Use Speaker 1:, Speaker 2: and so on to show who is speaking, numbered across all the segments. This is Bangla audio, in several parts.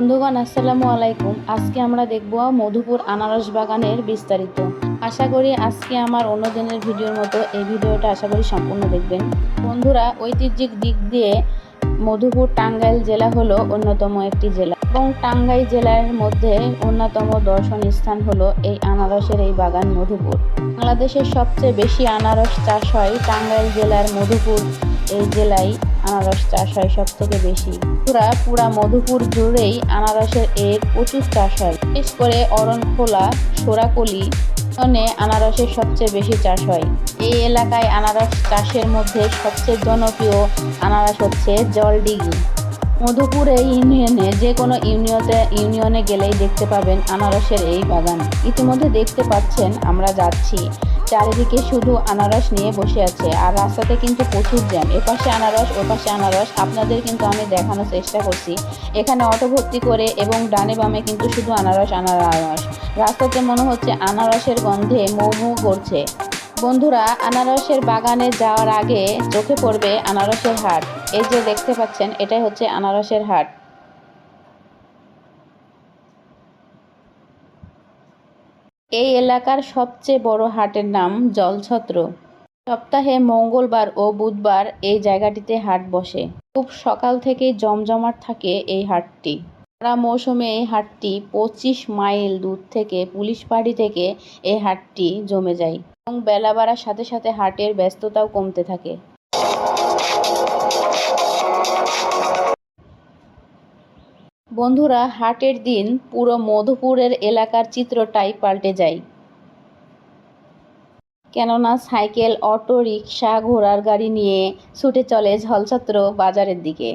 Speaker 1: বন্ধুগণ, আসসালামু আলাইকুম। আজকে আমরা দেখব মধুপুর আনারস বাগানের বিস্তারিত। আশা করি আজকে আমার অন্য দিনের ভিডিওর মতো এই ভিডিওটা আশা করি সম্পূর্ণ দেখবেন। বন্ধুরা, ঐতিহ্যিক দিক দিয়ে মধুপুর টাঙ্গাইল জেলা হলো অন্যতম একটি জেলা এবং টাঙ্গাইল জেলার মধ্যে অন্যতম দর্শন স্থান হলো এই আনারসের এই বাগান মধুপুর। বাংলাদেশের সবচেয়ে বেশি আনারস চাষ হয় টাঙ্গাইল জেলার মধুপুর এই জেলায়। আনারস চাষ হয় সব থেকে বেশি। পুরা পুরা মধুপুর জুড়েই আনারসের এর প্রচুর চাষ হয়। বিশেষ করে অরণখোলা, সোরাকলি অনে আনারসের সবচেয়ে বেশি চাষ হয়। এই এলাকায় আনারস চাষের মধ্যে সবচেয়ে জনপ্রিয় আনারস হচ্ছে জলডিগি মধুপুর এই ইউনিয়নে যে কোনো ইউনিয়নে ইউনিয়নে গেলেই দেখতে পাবেন আনারসের এই বাগান। ইতিমধ্যে দেখতে পাচ্ছেন, আমরা যাচ্ছি। চারিদিকে শুধু আনারস নিয়ে বসে আছে। আর রাস্তাতে কিন্তু প্রচুর জ্যাম। এপাশে আনারস ওপাশে আনারস। আপনাদের কিন্তু আমি দেখানোর চেষ্টা করছি। এখানে অটো ভর্তি করে এবং ডানে বামে কিন্তু শুধু আনারস আনারস। রাস্তাতে মনে হচ্ছে আনারসের গন্ধে মৌ মৌ করছে। বন্ধুরা, আনারসের বাগানে যাওয়ার আগে চোখে পড়বে আনারসের হাট। এই যে দেখতে পাচ্ছেন, এটাই হচ্ছে আনারসের হাট। এই এলাকার সবচেয়ে বড় হাটের নাম জলছত্র। সপ্তাহে মঙ্গলবার ও বুধবার এই জায়গাটিতে হাট বসে। খুব সকাল থেকেই জমজমাট থাকে এই হাটটি। সারা মৌসুমে এই হাটটি পঁচিশ মাইল দূর থেকে পুলিশ পাড়ি থেকে এই হাটটি জমে যায় এবং বেলা বাড়ার সাথে সাথে হাটের ব্যস্ততাও কমতে থাকে। বন্ধুরা, হাটের দিন পুরো মধুপুরের এলাকার চিত্রটাই পাল্টে যায়। কেননা সাইকেল, অটো রিক্সা ঘোড়ার গাড়ি নিয়ে ছুটে চলে ঝলছত্র বাজারের দিকে।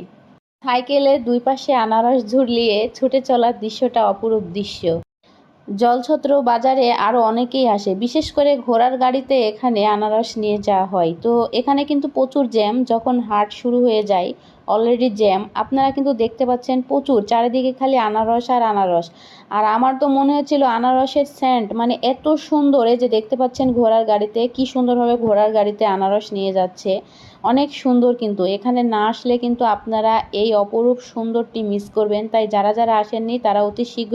Speaker 1: সাইকেলের দুই পাশে আনারস ঝুলিয়ে ছুটে চলার দৃশ্যটা অপরূপ দৃশ্য। জলছত্র বাজারে আরও অনেকেই আসে, বিশেষ করে ঘোড়ার গাড়িতে এখানে আনারস নিয়ে যাওয়া হয়। তো এখানে কিন্তু প্রচুর জ্যাম, যখন হাট শুরু হয়ে যায় অলরেডি জ্যাম। আপনারা কিন্তু দেখতে পাচ্ছেন প্রচুর, চারিদিকে খালি আনারস আর আনারস। আর আমার তো মনে হচ্ছিল আনারসের স্যান্ট মানে এত সুন্দর, এই যে দেখতে পাচ্ছেন ঘোড়ার গাড়িতে, কি সুন্দরভাবে ঘোড়ার গাড়িতে আনারস নিয়ে যাচ্ছে। অনেক সুন্দর কিন্তু, এখানে না আসলে কিন্তু আপনারা এই অপরূপ সুন্দরটি মিস করবেন। তাই যারা যারা আসেননি, তারা অতি শীঘ্র